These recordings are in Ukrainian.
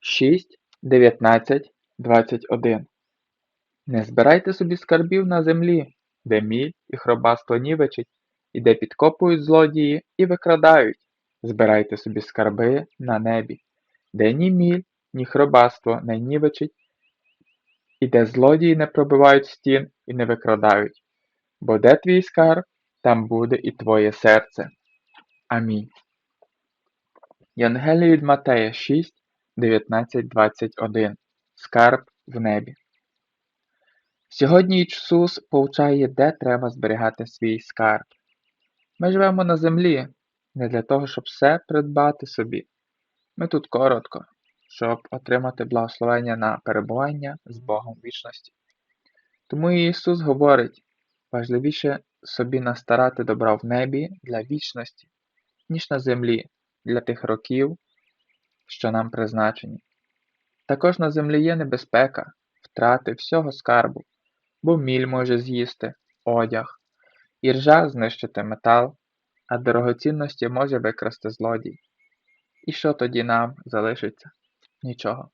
6, 19, 21 Не збирайте собі скарбів на землі, де міль і хробаство нівечить, і де підкопують злодії і викрадають. Збирайте собі скарби на небі, де ні міль, ні хробаство не нівечить, і де злодії не пробивають стін і не викрадають. Бо де твій скарб, там буде і твоє серце. Амінь. Євангеліє від Матея 6, 19, 21 Скарб в небі. Сьогодні Ісус повчає, де треба зберігати свій скарб. Ми живемо на землі не для того, щоб все придбати собі. Ми тут коротко, щоб отримати благословення на перебування з Богом вічності. Тому Ісус говорить, важливіше собі настарати добра в небі для вічності, ніж на землі для тих років, що нам призначені. Також на землі є небезпека, втрати всього скарбу, бо міль може з'їсти, одяг, і ржа знищити метал, а дорогоцінності може викрасти злодій. І що тоді нам залишиться? Нічого.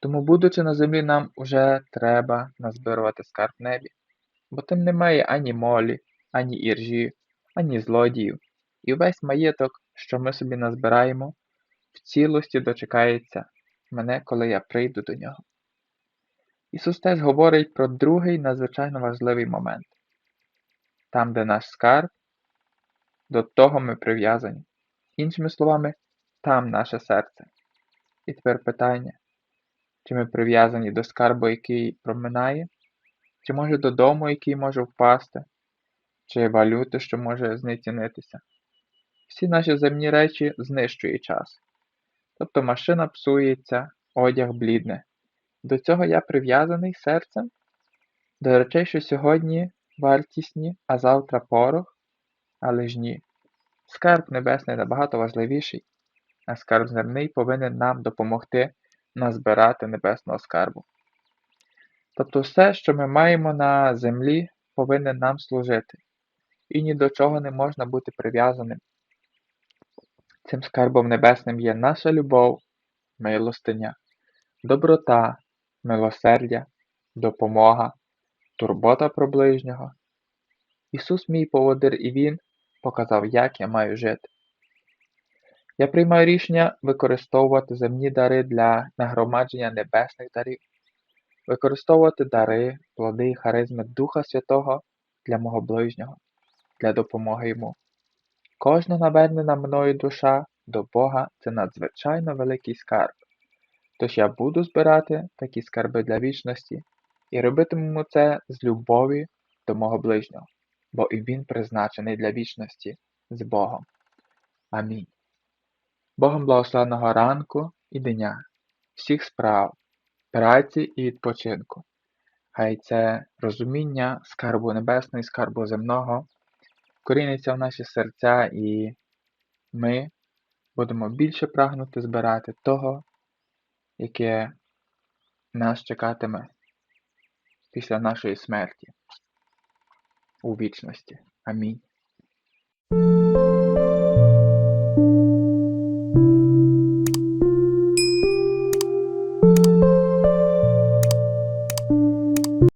Тому, будучи на землі, нам уже треба назбирувати скарб небі, бо там немає ані молі, ані іржі, ані злодіїв, і весь маєток, що ми собі назбираємо, в цілості дочекається мене, коли я прийду до нього. Ісус теж говорить про другий надзвичайно важливий момент там, де наш скарб, до того ми прив'язані. Іншими словами, там наше серце. І тепер питання, чи ми прив'язані до скарбу, який проминає, чи може до дому, який може впасти, чи валюти, що може знецінитися. Всі наші земні речі знищує час. Тобто машина псується, одяг блідне. До цього я прив'язаний серцем, до речей, що сьогодні вартісні, а завтра порох, але ж ні. Скарб небесний набагато важливіший, а скарб земний повинен нам допомогти назбирати небесного скарбу. Тобто все, що ми маємо на землі, повинне нам служити, і ні до чого не можна бути прив'язаним. Цим скарбом небесним є наша любов, милостиня, доброта, милосердя, допомога, турбота про ближнього. Ісус мій поводир і Він показав, як я маю жити. Я приймаю рішення використовувати земні дари для нагромадження небесних дарів, використовувати дари, плоди і харизми Духа Святого для мого ближнього, для допомоги йому. Кожна навернена мною душа до Бога це надзвичайно великий скарб. Тож я буду збирати такі скарби для вічності і робитиму це з любові до мого ближнього, бо і він призначений для вічності з Богом. Амінь. Богом благословеного ранку і дня, всіх справ, праці і відпочинку. Хай це розуміння скарбу небесного і скарбу земного коріниться в наші серця, і ми будемо більше прагнути збирати того, яке нас чекатиме після нашої смерті у вічності. Амінь.